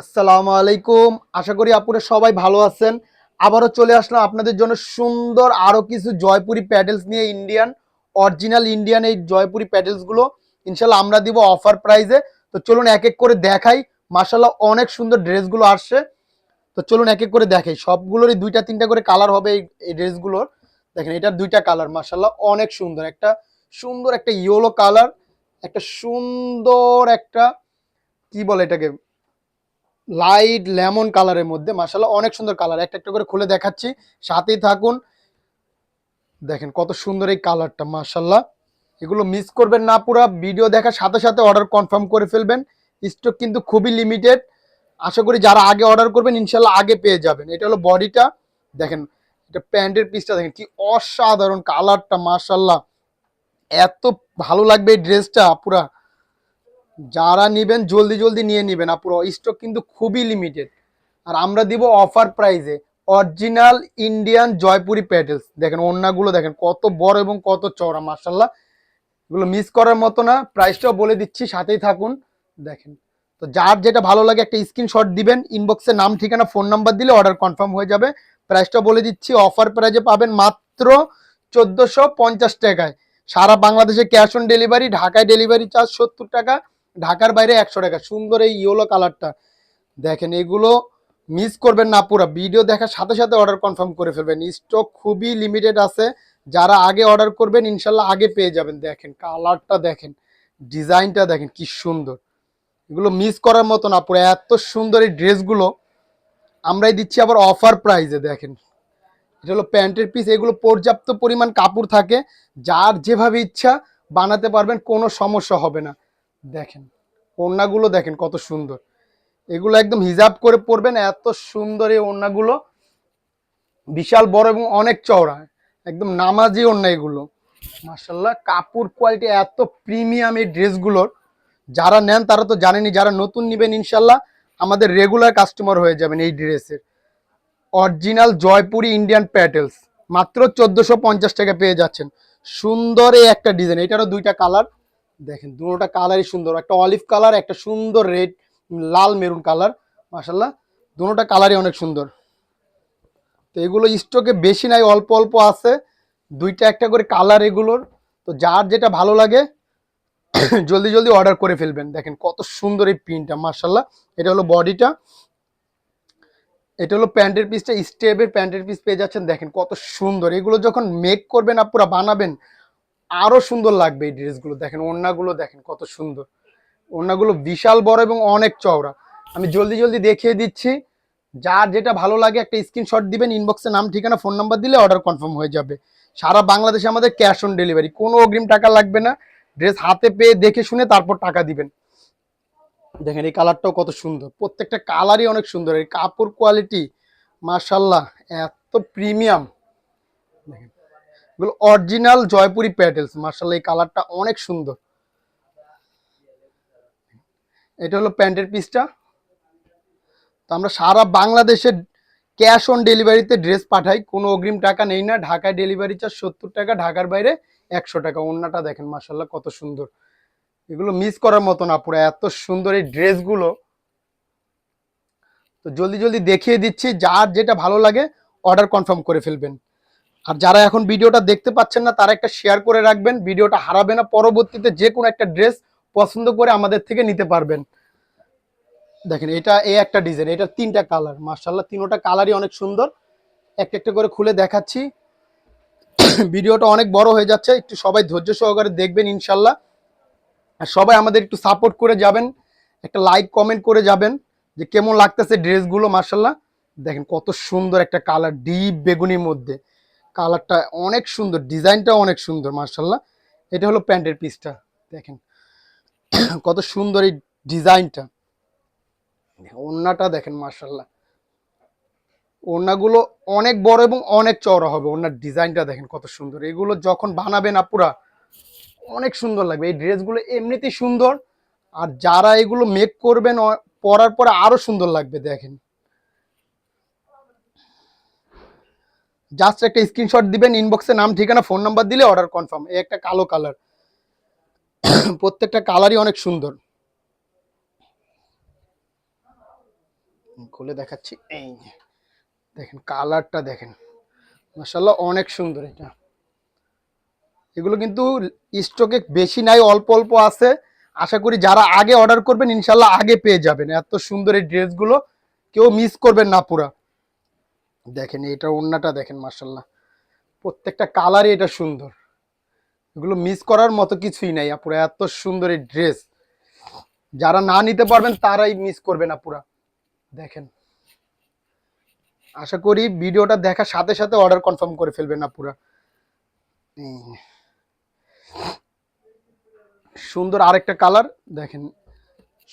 আসসালামু আলাইকুম। আশা করি আপনারা সবাই ভালো আছেন। আবারও চলে আসলাম আপনাদের জন্য সুন্দর আরও কিছু জয়পুরি প্যাডেলস নিয়ে ইন্ডিয়ান, অরিজিনাল ইন্ডিয়ান এই জয়পুরি প্যাডেলসগুলো ইনশাল্লাহ আমরা দিব অফার প্রাইজে তো চলুন এক এক করে দেখাই। মাসাল্লাহ অনেক সুন্দর ড্রেসগুলো আসছে। তো চলুন এক এক করে দেখাই। সবগুলোরই দুইটা, তিনটা করে কালার হবে এই- ড্রেসগুলোর। দেখেন, এটার দুইটা কালার। মাসাল্লাহ অনেক সুন্দর। একটা সুন্দর একটা ইয়েলো কালার, একটা সুন্দর একটা, কি বলে এটাকে? লাইট লেমন কালারের মধ্যে মাসাল্লাহ অনেক সুন্দর কালার। একটা একটা করে খুলে দেখাচ্ছি। সাথেই থাকুন। দেখেন কত সুন্দর এই কালারটা মাসাল্লাহ এগুলো মিস করবেন না পুরো। ভিডিও দেখার সাথে সাথে অর্ডার কনফার্ম করে ফেলবেন। স্টক কিন্তু খুবই লিমিটেড আশা করি যারা আগে অর্ডার করবেন ইনশাল্লাহ আগে পেয়ে যাবেন। এটা হলো বডিটা। দেখেন, এটা প্যান্টের পিসটা দেখেন কি অসাধারণ কালারটা মাসাল্লাহ এত ভালো লাগবে এই ড্রেসটা পুরা। যারা নেবেন, জলদি জলদি নিয়ে নেবেন আপুরো স্টক কিন্তু খুবই লিমিটেড আর আমরা দিব অফার প্রাইজে অরিজিনাল ইন্ডিয়ান জয়পুরি প্যাটেলস দেখেন ওন্নাগুলো দেখেন, কত বড় এবং কত চওড়া মার্শাল্লাহ এগুলো মিস করার মতো না প্রাইসটাও বলে দিচ্ছি, সাথেই থাকুন। দেখেন, তো যার যেটা ভালো লাগে একটা স্ক্রিনশট দিবেন ইনবক্সে নাম, ঠিকানা ফোন নাম্বার দিলে অর্ডার কনফার্ম হয়ে যাবে। প্রাইসটা বলে দিচ্ছি অফার প্রাইজে পাবেন মাত্র চোদ্দোশো টাকায়। সারা বাংলাদেশে ক্যাশ অন ডেলিভারি ঢাকায় ডেলিভারি চার্জ সত্তর টাকা। ঢাকার বাইরে একশো টাকা। সুন্দর এই ইয়েলো কালারটা দেখেন, এগুলো মিস করবেন না পুরো। ভিডিও দেখার সাথে সাথে অর্ডার কনফার্ম করে ফেলবেন। স্টক খুবই লিমিটেড আছে। যারা আগে অর্ডার করবেন, ইনশাল্লাহ আগে পেয়ে যাবেন। দেখেন কালারটা দেখেন ডিজাইনটা দেখেন, কি সুন্দর। এগুলো মিস করার মতো না পুরো। এত সুন্দর এই ড্রেসগুলো আমরাই দিচ্ছি আবার অফার প্রাইজে দেখেন। এটা হলো প্যান্টের পিস এগুলো পর্যাপ্ত পরিমাণ কাপড় থাকে। যার যেভাবে ইচ্ছা বানাতে পারবেন, কোনো সমস্যা হবে না। দেখেন, ওড়নাগুলো দেখেন কত সুন্দর। এগুলো একদম হিজাব করে পরবেন, এত সুন্দর এই ওড়নাগুলো। বিশাল, বড় এবং অনেক চওড়া, একদম নামাজি ওড়না এগুলো। মার্শাল্লাহ কাপড় কোয়ালিটি এত প্রিমিয়াম এই ড্রেসগুলোর। যারা নেন তারা তো জানেনই, যারা নতুন নেবেন ইনশাল্লাহ আমাদের রেগুলার কাস্টমার হয়ে যাবেন এই ড্রেসের। অরিজিনাল জয়পুরি ইন্ডিয়ান প্যাটেলস মাত্র চোদ্দোশো পঞ্চাশ টাকা পেয়ে যাচ্ছেন। সুন্দর এই একটা ডিজাইন এটারও দুইটা কালার দেখেন, দুটোটা কালারই সুন্দর। একটা অলিভ কালার একটা সুন্দর রেড লাল মেরুন কালার মাসাল্লাহ দুটোটা কালারই অনেক সুন্দর। তো এগুলো স্টকে বেশি নাই, অল্প অল্প আছে। দুইটা একটা করে কালার এগুলোর। তো যার যেটা ভালো লাগে, জলদি জলদি অর্ডার করে ফেলবেন। দেখেন, কত সুন্দর এই প্রিন্টটা মার্শাল্লাহ এটা হলো বডিটা এটা হলো প্যান্টের পিসটা স্টেপের প্যান্টের পিস পেয়ে যাচ্ছেন। দেখেন, কত সুন্দর। এগুলো যখন মেক করবেন, আপনারা বানাবেন আরও সুন্দর লাগবে এই ড্রেসগুলো। দেখেন, ওড়নাগুলো দেখেন কত সুন্দর। ওড়নাগুলো বিশাল বড় এবং অনেক চওড়া। আমি জলদি জলদি দেখিয়ে দিচ্ছি। যার যেটা ভালো লাগে একটা স্ক্রিনশট দিবেন ইনবক্সে নাম, ঠিকানা ফোন নাম্বার দিলে অর্ডার কনফার্ম হয়ে যাবে। সারা বাংলাদেশে আমাদের ক্যাশ অন ডেলিভারি কোনো অগ্রিম টাকা লাগবে না। ড্রেস হাতে পেয়ে দেখে শুনে তারপর টাকা দিবেন। দেখেন, এই কালারটাও কত সুন্দর। প্রত্যেকটা কালারই অনেক সুন্দর। এই কাপড় কোয়ালিটি মার্শাল্লাহ এত প্রিমিয়াম এগুলো অরিজিনাল জয়পুরি প্যাটেলস মার্শাল এই কালারটা অনেক সুন্দর। এটা হলো প্যান্টের পিসটা তো আমরা সারা বাংলাদেশে ক্যাশ অন ডেলিভারিতে ড্রেস পাঠাই, কোনো অগ্রিম টাকা নেই না। ঢাকায় ডেলিভারি চার্জ সত্তর টাকা, ঢাকার বাইরে একশো টাকা। অন্যটা দেখেন, মার্শাল্লাহ, কত সুন্দর। এগুলো মিস করার মতো না, পুরো এত সুন্দর এই ড্রেসগুলো তো জলদি জলদি দেখিয়ে দিচ্ছি, যার যেটা ভালো লাগে অর্ডার কনফার্ম করে ফেলবেন। আর যারা এখন ভিডিওটা দেখতে পাচ্ছেন না, তারা একটা শেয়ার করে রাখবেন। ভিডিওটা হারাবে না। পরবর্তীতে যে কোনো একটা ড্রেস পছন্দ করে আমাদের থেকে নিতে পারবেন। দেখেন, এটা এই একটা ডিজাইন এটা তিনটা কালার মার্শাল্লাহ তিনোটা কালারই অনেক সুন্দর। একটা একটা করে খুলে দেখাচ্ছি। ভিডিওটা অনেক বড় হয়ে যাচ্ছে। একটু সবাই ধৈর্য সহকারে দেখবেন ইনশাল্লাহ আর সবাই আমাদের একটু সাপোর্ট করে যাবেন। একটা লাইক কমেন্ট করে যাবেন যে কেমন লাগতেছে ড্রেসগুলো মার্শাল্লাহ দেখেন, কত সুন্দর একটা কালার ডিপ বেগুনির মধ্যে। কালারটা অনেক সুন্দর, ডিজাইনটাও অনেক সুন্দর মার্শাল্লাহ এটা হলো প্যান্টের পিসটা, দেখেন। কত সুন্দর এই ডিজাইনটা। ওড়নাটা দেখেন মার্শাল্লাহ ওড়নাগুলো অনেক বড় এবং অনেক চওড়া হবে, ওড়নার ডিজাইনটা দেখেন কত সুন্দর। এগুলো যখন বানাবেন আপুরা, অনেক সুন্দর লাগবে। এই ড্রেসগুলো এমনিতেই সুন্দর, আর যারা এগুলো মেক করবেন পরার পরে আরও সুন্দর লাগবে, দেখেন। জাস্ট একটা স্ক্রিনশট দিবেন ইনবক্সে নাম, ঠিকানা ফোন নাম্বার দিলে অর্ডার কনফার্ম এই একটা কালো কালার প্রত্যেকটা কালারই অনেক সুন্দর। খুলে দেখাচ্ছি, এই দেখেন কালারটা দেখেন। মাসাল্লাহ অনেক সুন্দর এটা। এগুলো কিন্তু স্টকে বেশি নাই, অল্প অল্প আছে। আশা করি যারা আগে অর্ডার করবেন ইনশাল্লাহ আগে পেয়ে যাবেন। এত সুন্দর এই ড্রেসগুলো কেউ মিস করবেন না পুরা। দেখেন, এটা ওড়নাটা দেখেন মাসাল্লাহ প্রত্যেকটা কালারই এটা সুন্দর। এগুলো মিস করার মতো কিছুই নাই, আপুরা। এত সুন্দর এই ড্রেস যারা না নিতে পারবেন, তারাই মিস করবে না পুরা দেখেন। আশা করি ভিডিওটা দেখার সাথে সাথে অর্ডার কনফার্ম করে ফেলবেন না পুরা সুন্দর আরেকটা কালার দেখেন।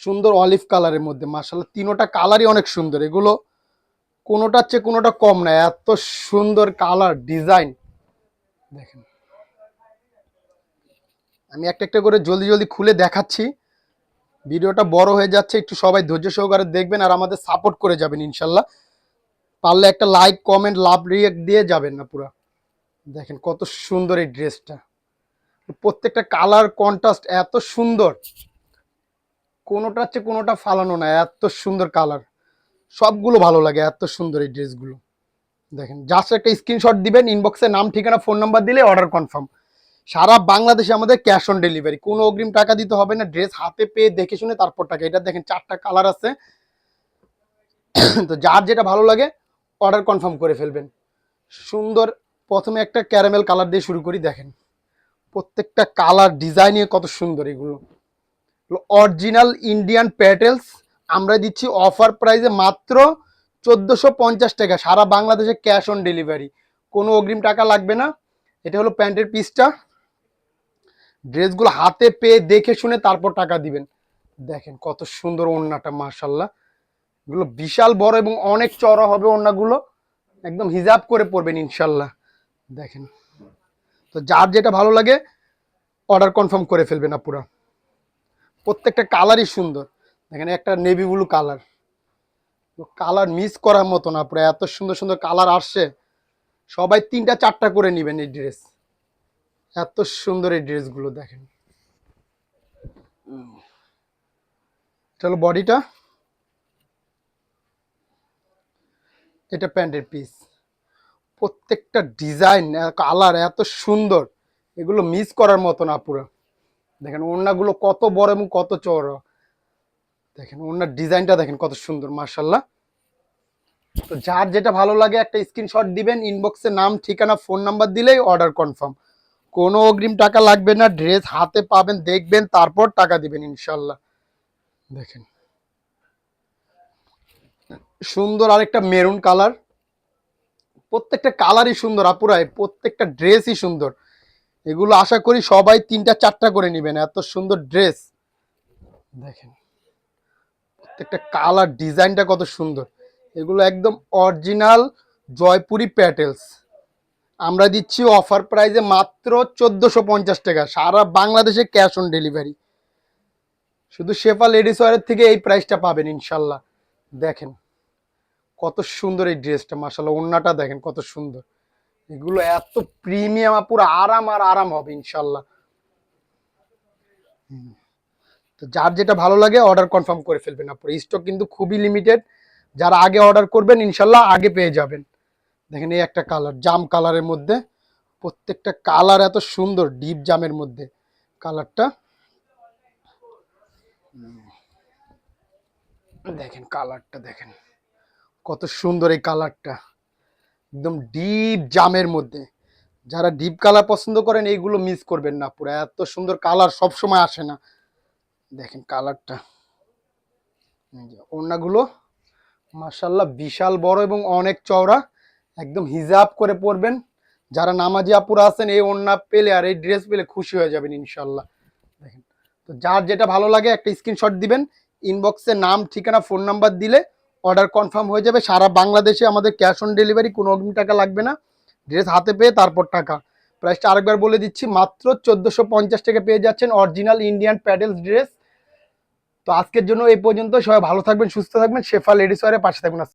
সুন্দর অলিভ কালারের মধ্যে মার্শাল্লাহ তিনোটা কালারই অনেক সুন্দর। এগুলো কোনোটার চেয়ে কোনোটা কম না, এত সুন্দর কালার ডিজাইন দেখেন। আমি একটা একটা করে জলদি জলদি খুলে দেখাচ্ছি। ভিডিওটা বড় হয়ে যাচ্ছে, একটু সবাই ধৈর্য সহকারে দেখবেন আর আমাদের সাপোর্ট করে যাবেন ইনশাল্লাহ। পারলে একটা লাইক কমেন্ট লাভ রিয়েক্ট দিয়ে যাবেন না পুরা। দেখেন কত সুন্দর এই ড্রেসটা প্রত্যেকটা কালার কন্ট্রাস্ট এত সুন্দর। কোনোটার চেয়ে কোনোটা ফালানো না, এত সুন্দর কালার সবগুলো ভালো লাগে, এত সুন্দর এই ড্রেসগুলো। দেখেন জাস্ট একটা স্ক্রিনশট দিবেন ইনবক্সে নাম, ঠিকানা ফোন নাম্বার দিলে অর্ডার কনফার্ম সারা বাংলাদেশে আমাদের ক্যাশ অন ডেলিভারি কোনো অগ্রিম টাকা দিতে হবে না ড্রেস হাতে পেয়ে দেখে শুনে তারপর টাকা। এটা দেখেন, চারটা কালার আছে। তো যার যেটা ভালো লাগে অর্ডার কনফার্ম করে ফেলবেন। সুন্দর, প্রথমে একটা ক্যারামেল কালার দিয়ে শুরু করি, দেখেন। প্রত্যেকটা কালার ডিজাইনে কত সুন্দর এগুলো। অরিজিনাল ইন্ডিয়ান প্যাটেলস আমরা দিচ্ছি অফার প্রাইসে মাত্র চোদ্দোশো পঞ্চাশ টাকা। সারা বাংলাদেশে ক্যাশ অন ডেলিভারি কোনো অগ্রিম টাকা লাগবে না। এটা হলো প্যান্টের পিসটা ড্রেসগুলো হাতে পেয়ে দেখে শুনে তারপর টাকা দিবেন। দেখেন কত সুন্দর ওড়নাটা মার্শাল্লাহ এগুলো বিশাল বড় এবং অনেক চড়া হবে ওড়নাগুলো। একদম হিজাব করে পরবেন ইনশাল্লাহ দেখেন। তো যার যেটা ভালো লাগে অর্ডার কনফার্ম করে ফেলবেন আপুরা। প্রত্যেকটা কালারই সুন্দর। দেখেন, একটা navy blue colour colour miss করার মতো না পুরো, এত সুন্দর সুন্দর কালার আসছে। সবাই তিনটা, চারটা করে নেবেন এই ড্রেস এত সুন্দর এই ড্রেসগুলো দেখেন। হলো বডিটা। এটা প্যান্টের পিস প্রত্যেকটা ডিজাইন কালার এত সুন্দর। এগুলো মিস করার মতো না পুরো। দেখেন, ওড়নাগুলো কত বড় এবং কত চওড়া। দেখেন, ওনার ডিজাইনটা দেখেন কত সুন্দর মার্শাল্লাহ তো যার যেটা ভালো লাগে একটা স্ক্রিনশট দিবেন ইনবক্সে নাম, ঠিকানা ফোন নাম্বার দিলেই অর্ডার কনফার্ম কোনো অগ্রিম টাকা লাগবে না ড্রেস হাতে পাবেন, দেখবেন, তারপর টাকা দিবেন ইনশাল্লাহ দেখেন। সুন্দর আরেকটা মেরুন কালার প্রত্যেকটা কালারই সুন্দর আপুরাই প্রত্যেকটা ড্রেসই সুন্দর। এগুলো আশা করি সবাই তিনটা, চারটা করে নেবেন, এত সুন্দর ড্রেস দেখেন। প্রত্যেকটা কালার ডিজাইনটা কত সুন্দর। এগুলো একদম অরিজিনাল জয়পুরি প্যাটেলস। আমরা দিচ্ছি অফার প্রাইসে মাত্র চোদ্দোশো পঞ্চাশ টাকা। সারা বাংলাদেশে ক্যাশ অন ডেলিভারি শুধু শেফা লেডিস ওয়ারের থেকে এই প্রাইসটা পাবেন ইনশাল্লাহ। দেখেন কত সুন্দর এই ড্রেসটা মাসাল্লাহ ওন্নাটা দেখেন কত সুন্দর। এগুলো এত প্রিমিয়াম পুরো আরাম আর আরাম হবে ইনশাল্লাহ। হুম। তো যার যেটা ভালো লাগে অর্ডার কনফার্ম করে ফেলবেন আপনার স্টক কিন্তু খুবই লিমিটেড যারা আগে অর্ডার করবেন, ইনশাল্লাহ আগে পেয়ে যাবেন। দেখেন এই একটা কালার জাম কালারের মধ্যে। প্রত্যেকটা কালার এত সুন্দর ডিপ জামের মধ্যে। কালারটা দেখেন কালারটা দেখেন। কত সুন্দর এই কালারটা একদম ডিপ জামের মধ্যে। যারা ডিপ কালার পছন্দ করেন, এইগুলো মিস করবেন না পুরো এত সুন্দর কালার সব সময় আসে না। দেখেন কালারটা। ওড়নাগুলো মার্শাল্লাহ বিশাল বড় এবং অনেক চওড়া। একদম হিজাব করে পরবেন। যারা নামাজি আপুরা আছেন, এই ওড়না পেলে আর এই ড্রেস পেলে খুশি হয়ে যাবেন ইনশাল্লাহ দেখেন, তো যার যেটা ভালো লাগে একটা স্ক্রিনশট দিবেন। ইনবক্সে নাম, ঠিকানা, ফোন নাম্বার দিলে অর্ডার কনফার্ম হয়ে যাবে। সারা বাংলাদেশে আমাদের ক্যাশ অন ডেলিভারি কোনো অগ্নি টাকা লাগবে না। ড্রেস হাতে পেয়ে তারপর টাকা। প্রাইসটা আরেকবার বলে দিচ্ছি, মাত্র চোদ্দোশো পঞ্চাশ টাকা পেয়ে যাচ্ছেন অরিজিনাল ইন্ডিয়ান প্যাডেলস ড্রেস। তো আজকের জন্য এই পর্যন্ত। সবাই ভালো থাকবেন, সুস্থ থাকবেন। শেফা লেডিস ওয়ারের পাশে থাকবেন